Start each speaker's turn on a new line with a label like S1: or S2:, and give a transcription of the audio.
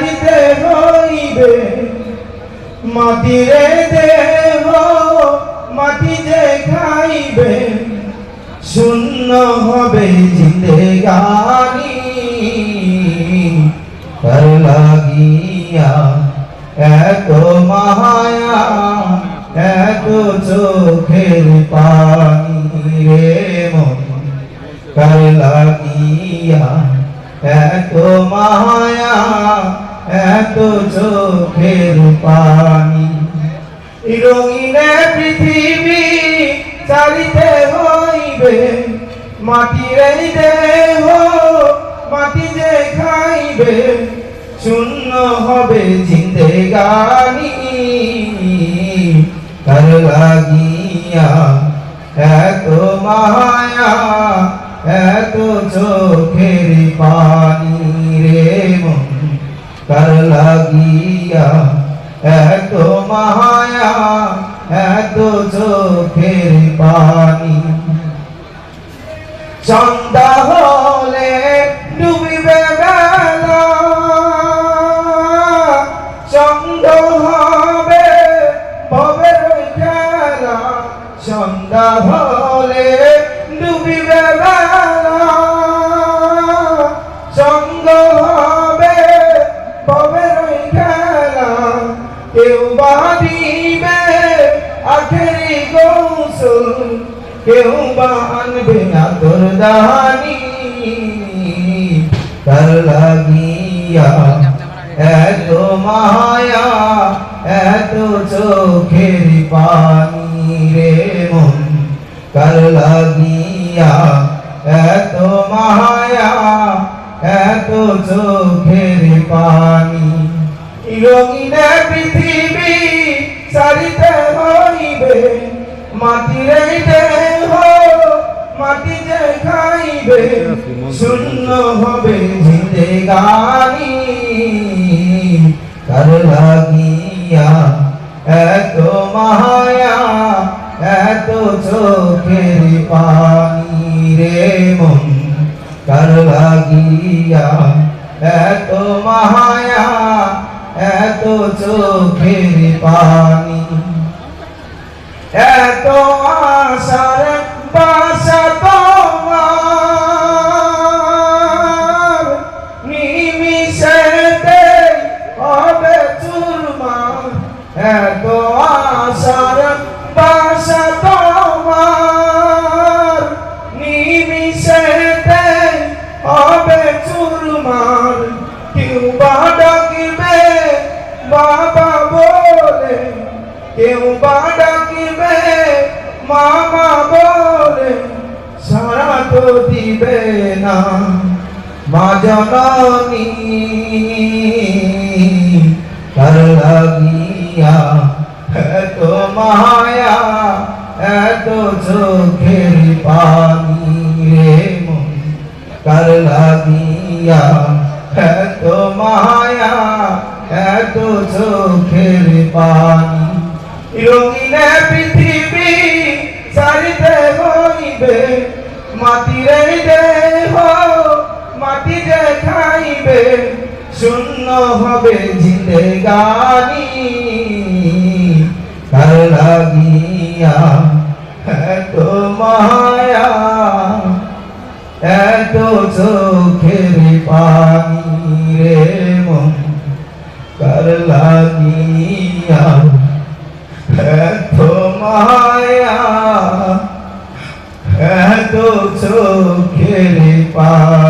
S1: সারিতে হইবে। মাটিরে দেহ মাটি যে খাইবে। শূন্য হবে জিন্দেগানি তার লাগিয়া এত মায়া এত চোখের পানি রে মন। লাগিয়া এত মায়া এত চোখের পানি। রঙিনে পৃথিবী চালিতে হইবে, মাটির দেহ মাটি যে খাইবে, শূন্য হবে জিন্দেগানি কার লাগিয়া এত মায়া লাগিয়া এত মায়া এত চোখের পানি। সন্ধ্যা হলে বাঁধিবে আখেরি কৌশল। কেউ বানবে আতর দানি তার লাগিয়া এত মায়া, এত চোখের পানি রে মন। কার লাগিয়া এত মায়া, এত চোখের পানি। রঙিনে মাটির দেহ মাটি যে খাইবে, শূন্য হবে জিন্দেগানি কার লাগিয়া এত মায়া, এত চোখের পানি রে মন। কার লাগিয়া এত মায়া, এত চোখের পানি। কেউ বা ডাকিবে মামা বলে সারা তো দিবে না মা জননী তার লাগিয়া এত মায়া এত চোখের পানি রে মন কার লাগিয়া এত মায়া এত চোখের পানি রঙিনে পৃথিবী সারিতে হইবে, মাটির দেহ, মাটি যে খাইবে, শূন্য হবে জিন্দেগানি কার লাগিয়া এত মায়া, এত চোখের পানি। পানি